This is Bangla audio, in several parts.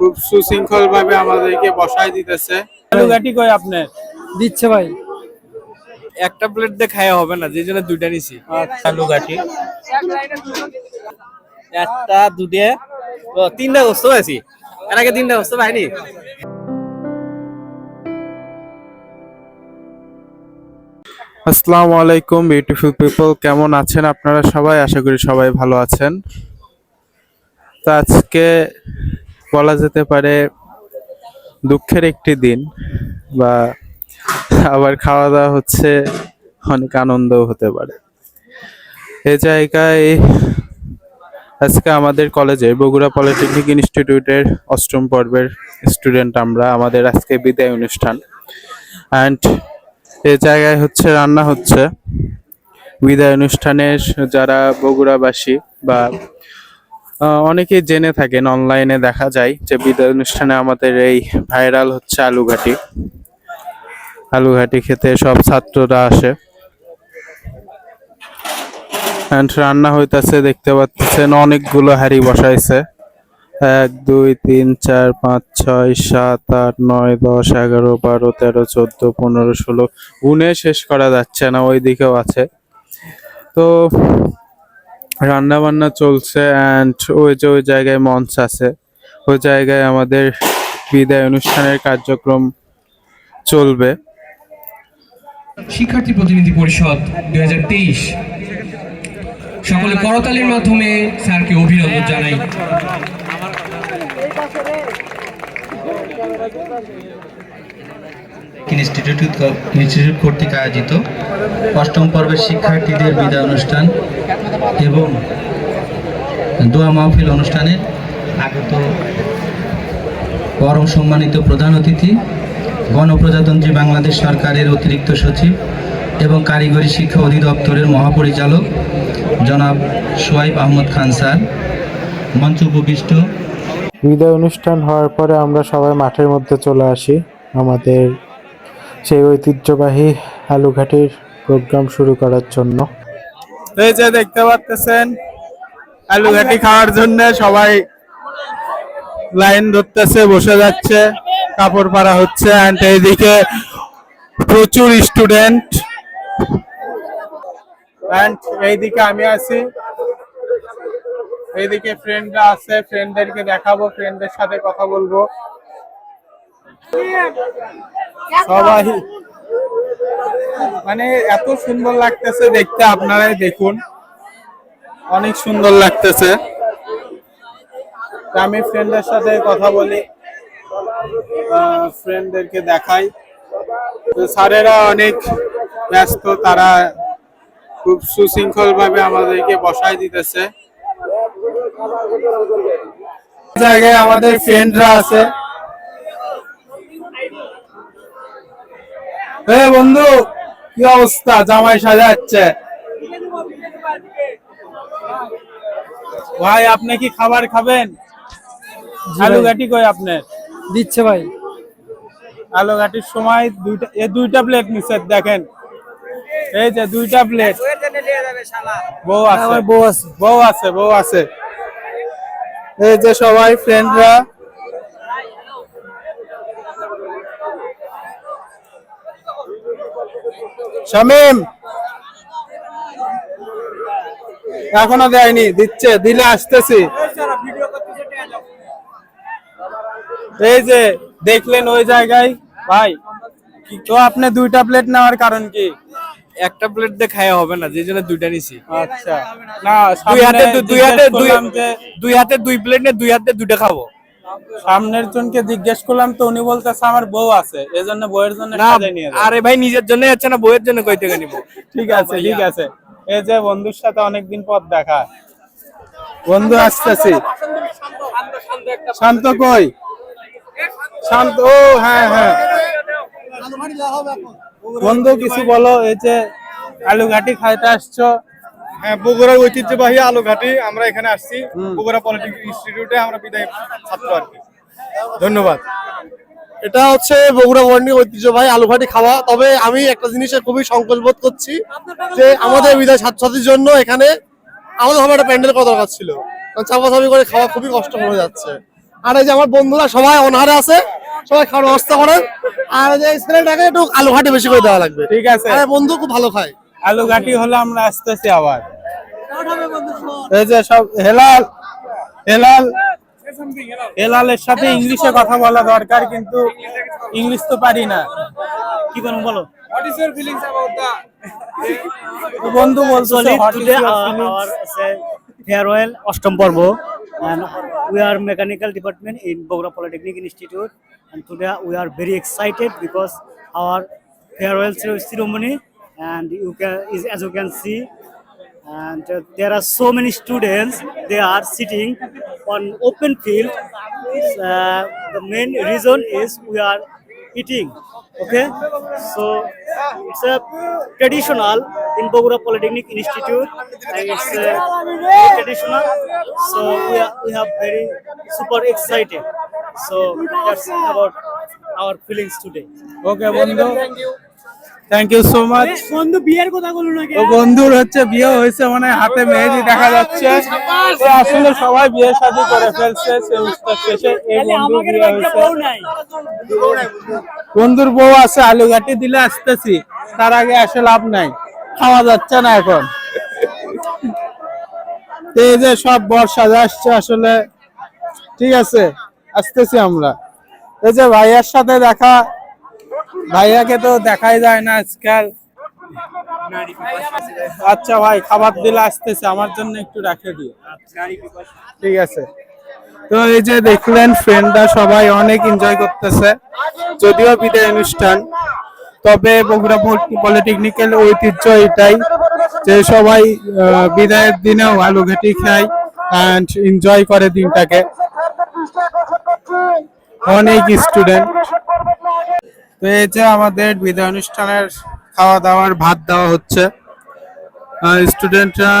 খুব সুশৃঙ্খল ভাবে আমাদেরকে বসায় দিতেছে। আলুঘাটি কই আপনার? দিচ্ছে ভাই। একটা প্লেট দিয়ে খাওয়া হবে না যে জন্য দুইটা নিছি। আলু ঘাটি একটা দুটে ও তিনটা গোস্ত আছি। এর আগে তিনটা গোস্ত পাইনি। আসসালামু আলাইকুম বিউটিফুল পিপল কেমন আছেন আপনারা সবাই? আশা করি সবাই ভালো আছেন। তো আজকে বলা যেতে পারে দুঃখের একটি দিন বা আবার খাওয়া দাওয়া হচ্ছে, অনেক আনন্দও হতে পারে। এ জায়গায় আজকে আমাদের কলেজে বগুড়া পলিটেকনিক ইনস্টিটিউটের অষ্টম পর্বের স্টুডেন্ট আমরা, আমাদের আজকে বিদায় অনুষ্ঠান। অ্যান্ড এ জায়গায় হচ্ছে, রান্না হচ্ছে। বিদায় অনুষ্ঠানের যারা বগুড়াবাসী বা আহ, অনেকেই জেনে থাকেন অনলাইনে দেখা যায় যে বিদায় অনুষ্ঠানে আমাদের এই ভাইরাল হচ্ছে আলুঘাটি আলুঘাটি খেতে সব ছাত্ররা আসে। রান্না হইতাছে দেখতে পাচ্ছেন অনেকগুলো হাঁড়ি বসাইছে। এক দুই তিন চার পাঁচ ছয় সাত আট নয় দশ এগারো বারো তেরো চোদ্দ পনেরো ষোলো গুনে শেষ করা যাচ্ছে না ওই দিকেও আছে। তো রান্না বান্না চলছে অ্যান্ড ওই যে ওই জায়গায় মঞ্চ আছে। ওই জায়গায় আমাদের বিদায় অনুষ্ঠানের কার্যক্রম চলবে। শিক্ষার্থী প্রতিনিধি পরিষদ দু হাজার তেইশ। সকলে করতালির মাধ্যমে স্যারকে অভিনন্দন জানাই। ইনস্টিটিউট ইনস্টিটিউট কর্তৃক আয়োজিত অষ্টম পর্বের শিক্ষার্থীদের বিদায় অনুষ্ঠান এবং দোয়া মাহফিল অনুষ্ঠানে আগত পরম সম্মানিত প্রধান অতিথি, গণপ্রজাতন্ত্রী বাংলাদেশ সরকারের অতিরিক্ত সচিব এবং কারিগরি শিক্ষা অধিদপ্তরের মহাপরিচালক জনাব সোয়াইব আহমদ খান স্যার, মঞ্চ উপবিষ্ট। বিদায় অনুষ্ঠান হওয়ার পরে আমরা সবাই মাঠের মধ্যে চলে আসি। আমাদের সেই ঐতিহ্যবাহী আলুঘাটির প্রোগ্রাম শুরু করার জন্য। এই যে দেখতে পাচ্ছেন আলুঘাটি খাওয়ার জন্য সবাই লাইন ধরতেছে, বসে যাচ্ছে, কাপড় পাড়া হচ্ছে অ্যান্ড এইদিকে প্রচুর স্টুডেন্ট অ্যান্ড এইদিকে আমি আছি। এইদিকে ফ্রেন্ডরা আছে ফ্রেন্ডদেরকে দেখাবো ফ্রেন্ডদের সাথে কথা বলব। সবাই। মানে এত সুন্দর লাগতেছে দেখতে, আপনারাই দেখুন। অনেক সুন্দর লাগতেছে। আমি ফ্রেন্ডের সাথে কথা বলি। ফ্রেন্ডদেরকে দেখাই। স্যারেরা অনেক ব্যস্ত, তারা খুব সুশৃঙ্খল ভাবে আমাদেরকে বসায় দিতেছে। জায়গায় আমাদের ফ্রেন্ডরা আছে। এ বন্ধু কি অবস্থা? জামাই সাজাচ্ছে। ভাই আপনি কি খাবার খাবেন? আলু ঘাটি কই আপনার দিচ্ছে ভাই। আলু ঘাটির সময় দুইটা এ দুইটা প্লেট নিচ্ছে দেখেন। এই যে দুইটা প্লেট বউ আছে। বউ আছে। বউ আছে বউ আছে। এই যে সবাই ফ্রেন্ডরা শামিম। এখনও দেয়নি দিচ্ছে দিলে আসতেছি। এই যে দেখলেন ওই জায়গায়? ভাই তো আপনি দুইটা প্লেট নেওয়ার কারণ কি? একটা প্লেট দিয়ে খাওয়া হবে না যে জন্য দুইটা নিছি। আচ্ছা। না দুই হাতে দুই হাতে দুই হাতে দুই প্লেট নিয়ে দুই হাতে দুইটা খাব। সামনের জনকে জিজ্ঞেস করলাম তো উনি বলতেছে আমার বউ আছে। এজন্য বউয়ের জন্য না সাজায় নিয়ে আরে ভাই নিজের জন্য যাচ্ছে না বইয়ের জন্য কই থেকে নিবো। ঠিক আছে ঠিক আছে। এই যে বন্ধুর সাথে অনেকদিন পর দেখা। বন্ধু আসতেছি। শান্ত কই? শান্ত ও হ্যাঁ হ্যাঁ। বন্ধু কিছু বলো এই যে আলু ঘাটি খাইতে আসছো? হ্যাঁ বগুড়ার ঐতিহ্যবাহী আলুঘাটি আমরা এখানে আসছি। বগুড়া পলিটেকনিক ইনস্টিটিউটে আমরা বিদায় ছাত্র আর কি। ধন্যবাদ। এটা হচ্ছে বগুড়া বর্ণিক ঐতিহ্যবাহী আলুঘাটি খাওয়া। তবে আমি একটা জিনিসে খুবই সংকোচ বোধ করছি যে আমাদের বিদায় ছাত্রছাত্রীর জন্য এখানে আলাদাভাবে একটা প্যান্ডেল করা দরকার ছিল। কারণ চাপাচাপি করে খাওয়া খুবই কষ্ট হয়ে যাচ্ছে। আর এই যে আমার বন্ধুরা সবাই অনাহারে আছে সবাই খাওয়ার ব্যবস্থা করেন। আর এই যে ছেলেটাকে একটু আলুঘাটি বেশি করে দেওয়া লাগবে। ঠিক আছে। বন্ধু খুব ভালো খায়। আলু গাটি হলো আমরা আসতেছি আবার। এই যে সব হেলাল হেলাল হেলালের সাথে ইংলিশে কথা বলা দরকার কিন্তু ইংলিশ তো পারি কি করুন বলো। বন্ধু বলছো ফেয়ারওয়েল অষ্টম পর্ব we are mechanical department in Bogura polytechnic institute today we are very excited because our farewell ceremony and you can as you can see and uh, there are so many students they are sitting on open field. Uh, the main reason is we are eating okay? So it's a traditional in Bogura Polytechnic Institute and it's a very traditional. So we, are, we are very super excited. So that's about our feelings today. Okay thank you. Thank you so much বন্ধু বিয়ের কথা বলুন নাকি তো বন্ধুর হচ্ছে বিয়ে হয়েছে মানে হাতে মেহেদি দেখা যাচ্ছে। তো আসলে সবাই বিয়ে শাদী করে ফেলছে সেমিস্টার শেষে এই বন্ধু বিয়ে হয়েছে। বন্ধুর বউ আছে আলু ঘাটি দিলে আসতেছি তার আগে আসে লাভ নাই খাওয়া যাচ্ছে না এখন। এই যে সব বর্ষা আসছে আসলে ঠিক আছে আসতেছি আমরা। এই যে ভাইয়ার সাথে দেখা ভাইয়াকে তো দেখাই যায় না আজকাল। আচ্ছা ভাই, খাবার দিলে আসতেছে, আমার জন্য একটু রাখে দিও। ঠিক আছে। তো এই যে দেখলেন ফ্রেন্ডরা সবাই অনেক এনজয় করতেছে, যদিও বিদায় অনুষ্ঠান। তবে বগুড়া পলিটেকনিক্যাল ঐতিহ্য এটাই যে সবাই বিদায়ের দিনেও আলু ঘাটি খায় অ্যান্ড এনজয় করে দিনটাকে। অনেক স্টুডেন্ট তো এই যে আমাদের বিদায় অনুষ্ঠানের খাওয়া দাওয়ার ভাত দেওয়া হচ্ছে। স্টুডেন্টরা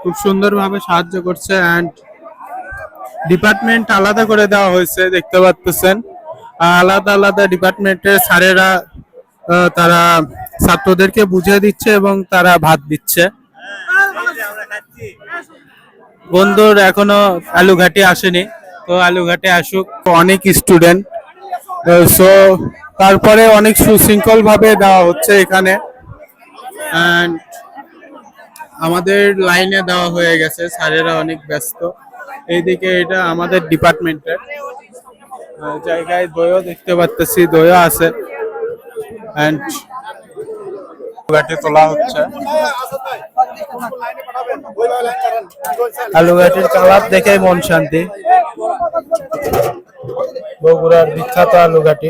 খুব সুন্দরভাবে সাহায্য করছে অ্যান্ড ডিপার্টমেন্ট আলাদা করে দেওয়া হয়েছে, দেখতে পাচ্ছেন আলাদা আলাদা ডিপার্টমেন্টের স্যারেরা তারা ছাত্রদেরকে বুঝিয়ে দিচ্ছে এবং তারা ভাত দিচ্ছে। বন্ধুর এখনও আলু ঘাটি আসেনি, তো আলু ঘাটে আসুক। অনেক স্টুডেন্ট সো তারপরে অনেক সুশৃঙ্খল ভাবে দেওয়া হচ্ছে এখানে। আমাদের লাইনে দেওয়া হয়ে গেছে, স্যারেরা অনেক ব্যস্ত। এইদিকে এটা আমাদের ডিপার্টমেন্টের। জায়গায় দইও দেখতে পারতেছি, দইও আছে। অ্যান্ড গাটি তোলা হচ্ছে। আলু গাটির কালার দেখে মন শান্তি। বগুড়ার বিখ্যাত আলু গাটি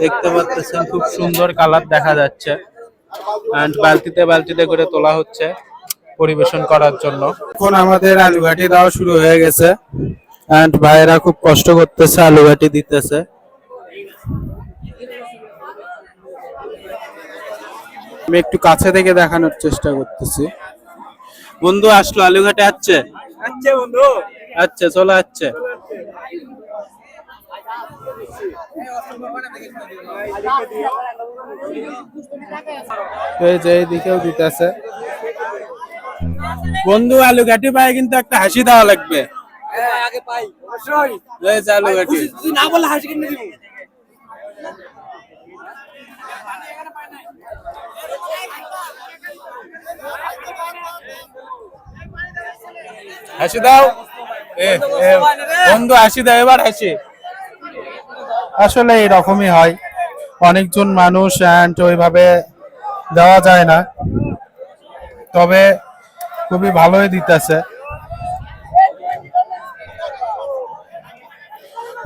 দেখতে পাচ্ছেন খুব সুন্দর কালার দেখা যাচ্ছে। অ্যান্ড বালতিতে বালতিতে করে তোলা হচ্ছে পরিবেশন করার জন্য। এখন আমাদের আলু ঘাটি দেওয়া শুরু হয়ে গেছে। অ্যান্ড ভাইয়েরা খুব কষ্ট করতেছে আলু ঘাটি দিতেছে। আমি একটু কাছে থেকে দেখানোর চেষ্টা করতেছি। বন্ধু আসলো আলু ঘাটে আসছে আচ্ছা বন্ধু। আচ্ছা চলে এই যে এইদিকেও দিতেছে। বন্ধু আলু ঘাটি পায় কিন্তু একটা হাসি দেওয়া লাগবে। আগে পাই। এই আলু ঘাটি না বললে হাসি কিনে দিব? হাসি দাও। বন্ধু, হাসি দাও, এবার হাসি। আসলে এরকমই হয়। অনেকজন মানুষ অ্যান্ড ওইভাবে দেওয়া যায় না। তবে খুবই ভালোই দিতেছে।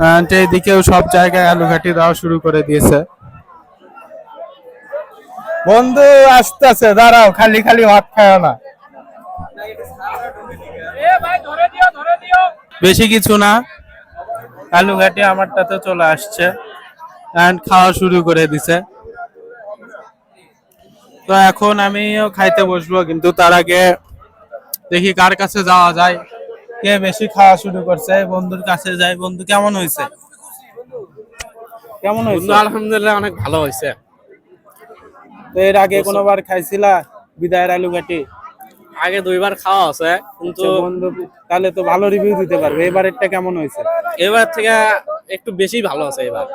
অ্যান্ড এইদিকেও সব জায়গায় আলু ঘাটি দেওয়া শুরু করে দিয়েছে। বন্ধু, আসতেছে। দাঁড়াও, খালি খালি ভাত খায় না। বেশি কিছু না। আলু ঘাটি আমারটাতে চলে আসছে। খাওয়া শুরু করে দিছে। তো এখন আমিও খাইতে বসবো কিন্তু তার আগে দেখি কার কাছে যাওয়া যায়। কে বেশি খাওয়া শুরু করছে? বন্ধুর কাছে যাই। বন্ধু কেমন হয়েছে? কেমন হয়েছে? আলহামদুলিল্লাহ অনেক ভালো হয়েছে। তো এর আগে কোনোবার খাইছিলা? বিদায়ের আলু ঘাটি আগে দুইবার খাওয়া আছে কিন্তু আচ্ছা, তাহলে তো ভালো রিভিউ দিতে পারবে। এবারেরটা কেমন হয়েছে? এবার থেকে একটু বেশি ভালো আছে এবার।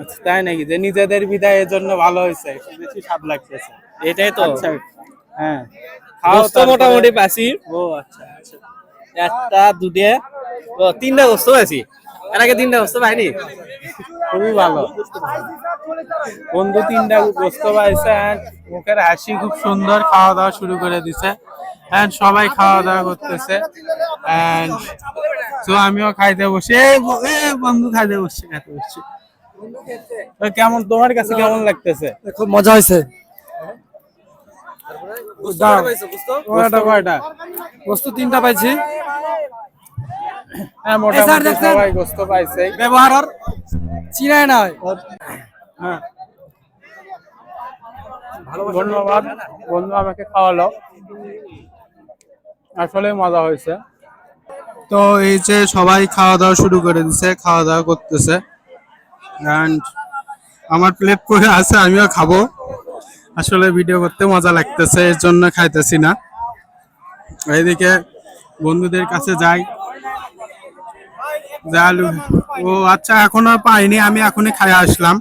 আচ্ছা তাই নাকি? যে নিজেদের বিদায়ের জন্য ভালো হয়েছে বেশি স্বাদ লাগতেছে। এটাই তো। আচ্ছা হ্যাঁ। খাওয়া তারপরে- মোটামুটি পাইছি। ও আচ্ছা আচ্ছা। একটা দুটে ও তিনটা গোস্ত পাইছি। এর আগে তিনটা গোস্ত পাইনি? খুবই ভালো। বন্ধু তিনটা গোস্ত পাইছে and মুখের হাসি খুব সুন্দর খাওয়া দাওয়া শুরু করে দিছে। এন্ড সবাই খাওয়া দাওয়া করতেছে। এন্ড তো আমিও খাইতে বসে। বন্ধু খাইতে বসছি খাইতে বসছি। কেমন তোমার কাছে কেমন লাগতেছে? খুব মজা হয়েছে। বস্তু তিনটা পাইছি। হ্যাঁ মোটামুটি সবাই গোস্ত পাইছে ব্যবহার আর চিনায় নাই। হ্যাঁ। ধন্যবাদ বন্ধু আমাকে খাওয়ালো। আসলে মজা হয়েছে। তো এই যে সবাই খাওয়া দাওয়া শুরু করে দিছে খাওয়া দাওয়া করতেছে। অ্যান্ড আমার প্লেট করে আছে আমিও খাব। আসলে ভিডিও করতে মজা লাগতেছে এর জন্য খাইতেছি না। এইদিকে বন্ধুদের কাছে যাই। আলু ও আচ্ছা এখনও পাইনি, আমি এখনই খাই আসলাম।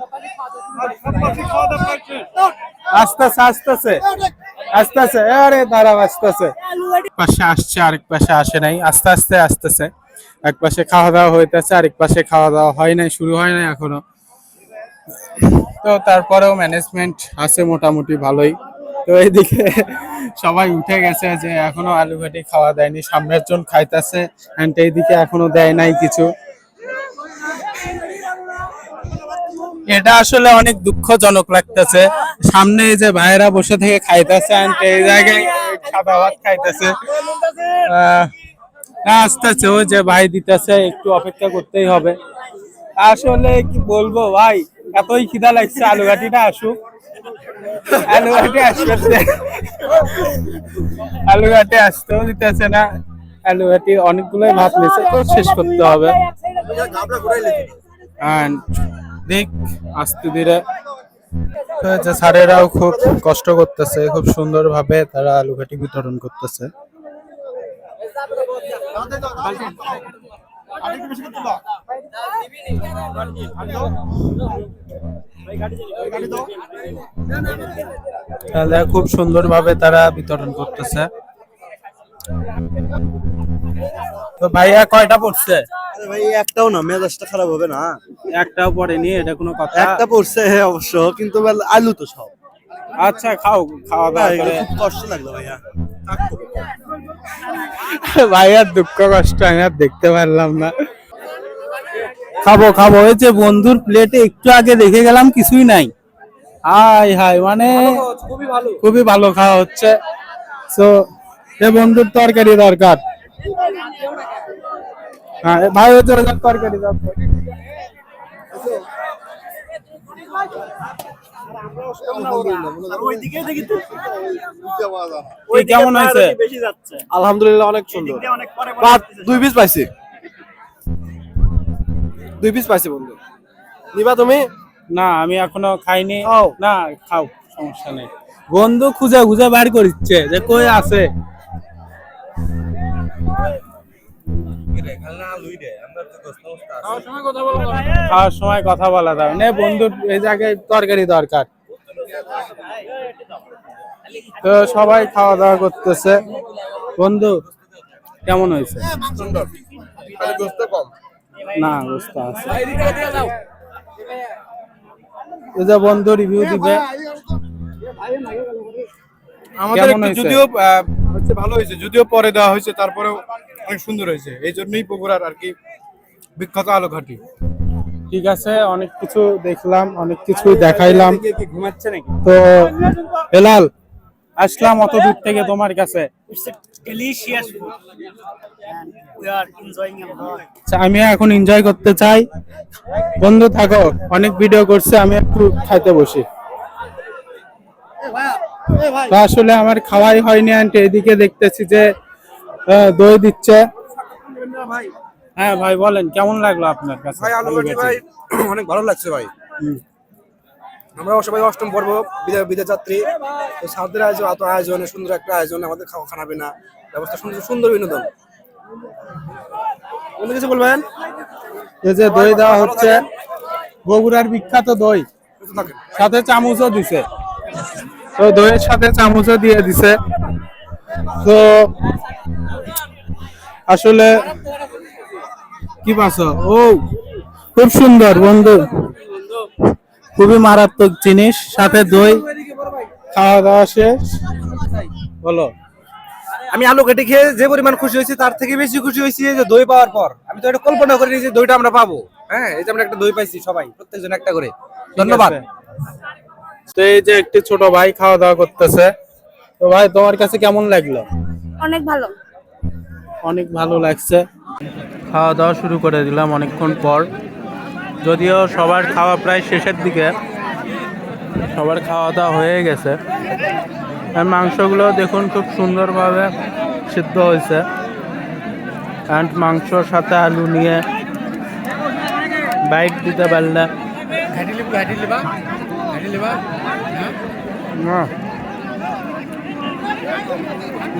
আসতেছে আসতেছে। আসতেছে, আরে দাঁড়াও, আসতেছে। পাশে আসছে, আরেক পাশে আসে নাই। আস্তে আস্তে, আসতেছে। এক পাশে খাওয়া দাওয়া হইতেছে, আরেক পাশে খাওয়া দাওয়া হয় নাই, শুরু হয় নাই এখনও। তো তারপরেও ম্যানেজমেন্ট আছে মোটামুটি ভালোই। তো এইদিকে সবাই উঠে গেছে যে এখনও আলু ঘাটি খাওয়া দেয়নি, সামনের জন খাইতেছে এন্ড এইদিকে এখনও দেয় নাই কিছু। এটা আসলে অনেক দুঃখজনক লাগতেছে। সামনে এই যে ভাইয়েরা বসে থেকে খাইতেছে, and এই জায়গায় সাদা ভাত খাইতেছে। না, আসতেছে, ওই যে ভাই দিতেছে, একটু অপেক্ষা করতেই হবে। আসলে কি বলব ভাই, এতই খিদা লাগছে আলু ঘাটিটা আসুক। আলু ঘাটি আসতেছে। আলু ঘাটি আসতেও দিতেছে না। আলু ঘাটি অনেকগুলোই ভাত নিচ্ছে তো শেষ করতে হবে। দেখ আস্তে ধীরে। তো স্যারেরাও খুব কষ্ট করতেছে খুব সুন্দর ভাবে তারা আলু ঘাটি বিতরণ করতেছে। তাহলে খুব সুন্দর ভাবে তারা বিতরণ করতেছে। তো ভাইয়া কয়টা পড়ছে? আরে ভাই একটাও না মেজাজটা খারাপ হবে না। একটাও পড়েনি এটা কোনো কথা? একটা পড়ছে অবশ্য কিন্তু আলু তো সব। আচ্ছা খাও খাওয়া দাওয়া খুব কষ্ট লাগল ভাইয়া। ভাইয়ার দুঃখ কষ্ট আমি আর দেখতে পারলাম না। খাব খাব। ওই যে বন্ধুর প্লেটে একটু আগে দেখে গেলাম কিছুই নাই। হাই হাই মানে খুবই ভালো। খাওয়া হচ্ছে। তো এ বন্ধুর তরকারি দরকার। হ্যাঁ এ ভাই তরকারি দরকার। কেমন হয়েছে? আলহামদুলিল্লাহ অনেক সুন্দর। দুই পিস পাইছি। দুই পিস পাইছি বন্ধু। নিবা তুমি? না আমি এখনও খাইনি। না খাও সমস্যা নেই। বন্ধু খুঁজে খুঁজে বার করছে যে কই আছে? খাওয়ার সময় কথা বলা যাবে নে। বন্ধু এই জায়গায় তরকারি দরকার। তো সবাই খাওয়া দাওয়া করতেছে। বন্ধু কেমন হয়েছে? না বুঝতে আছে। এই যে বন্ধু রিভিউ দিবে। আমাদের? যদিও আহ, হচ্ছে ভালো হয়েছে। যদিও পরে দেওয়া হয়েছে তারপরেও অনেক সুন্দর হয়েছে। এই জন্যই বগুড়ার আর কি বিখ্যাত আলো ঘাটি ঠিক আছে অনেক কিছু দেখলাম অনেক কিছু দেখাইলাম। ঘুমাচ্ছে নাকি? তো হেলাল আসলাম অত দূর থেকে তোমার কাছে. আচ্ছা, আমি এখন এনজয় করতে চাই। বন্ধু থাকো অনেক ভিডিও করছে আমি একটু খাইতে বসি। তো আসলে আমার খাওয়াই হয়নি আন্টি। এদিকে দেখতেছি যে আহ, দই দিচ্ছে। হ্যাঁ ভাই বলেন কেমন লাগল আপনার কাছে? ভাই অনেক ভালো লাগছে ভাই। আমরা সবাই অষ্টম পর্ব বিদায় বিদায় যাত্রী তো সাউথের আয়োজন এত আয়োজনে সুন্দর একটা আয়োজন আমাদের খাওয়া খানা পিনা ব্যবস্থা সুন্দর সুন্দর বিনোদন। অন্য কিছু বলবেন? এই যে দই দেওয়া হচ্ছে। বগুড়ার বিখ্যাত দই। সাথে চামচও দিছে। তো দইয়ের সাথে চামচও দিয়ে দিছে। তো আসলে কি পাচ্ছ ও খুব সুন্দর বন্ধু। খুবই মারাত্মক জিনিস সাথে দই। খাওয়া দাওয়া শেষ। বলো। আমি আলু কেটে খেয়ে যে পরিমাণ খুশি হয়েছি তার থেকে বেশি খুশি হয়েছি এই যে দই পাওয়ার পর। আমি তো এটা কল্পনা করিনি যে দইটা আমরা পাবো। হ্যাঁ এই যে আমরা একটা দই পাইছি সবাই প্রত্যেকজন একটা করে। ধন্যবাদ। তো এই যে একটি ছোট ভাই খাওয়া দাওয়া করতেছে। তো ভাই তোমার কাছে কেমন লাগল? অনেক ভালো। অনেক ভালো লাগছে। খাওয়া দাওয়া শুরু করে দিলাম অনেকক্ষণ পর। যদিও সবার খাওয়া প্রায় শেষের দিকে সবার খাওয়া দাওয়া হয়ে গেছে। আর মাংসগুলো দেখুন খুব সুন্দরভাবে সিদ্ধ হয়েছে। অ্যান্ড মাংসর সাথে আলু নিয়ে বাইট দিতে পারলে। না।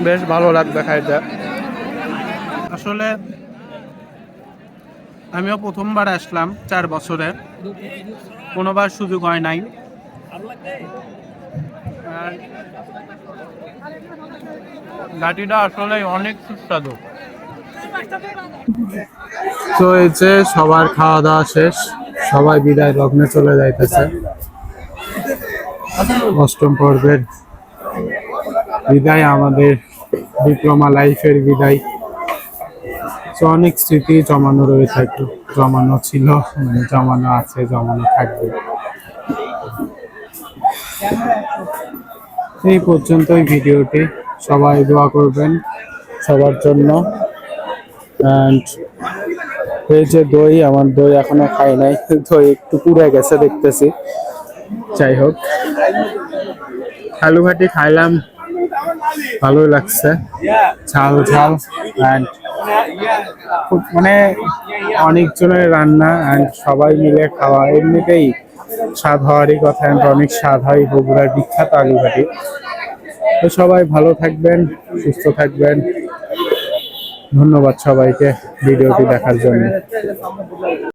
বেশ ভালো লাগবে খাইতে। আসলে আমিও প্রথমবার আসলাম চার বছরে। কোনোবার সুযোগ হয় নাই। আর ঘাটিটা আসলে অনেক সুস্বাদু। তো এই যে সবার খাওয়া দাওয়া শেষ সবাই বিদায় লগ্নে চলে যাইতেছে। অষ্টম পর্বের বিদায়, আমাদের ডিপ্লোমা লাইফের বিদায়। তো অনেক স্মৃতি জমানো রয়েছে একটু। জমানো ছিল মানে জমানো আছে, জমানো থাকবে। এই পর্যন্তই ভিডিওটি। সবাই দোয়া করবেন সবার জন্য। অ্যান্ড যে দই, আমার দই এখনও খাই নাই। দই একটু পুড়ে গেছে দেখতেছি। যাই হোক। আলু ঘাটি খাইলাম। ভালোই লাগছে। ঝাল ঝাল অ্যান্ড মানে অনেকজনের রান্না অ্যান্ড সবাই মিলে খাওয়া। এমনিতেই স্বাদ হওয়ারই কথা and অনেক স্বাদ হয় বগুড়ার বিখ্যাত আলু ঘাটি তো সবাই ভালো থাকবেন, সুস্থ থাকবেন। ধন্যবাদ সবাইকে ভিডিওটি দেখার জন্য।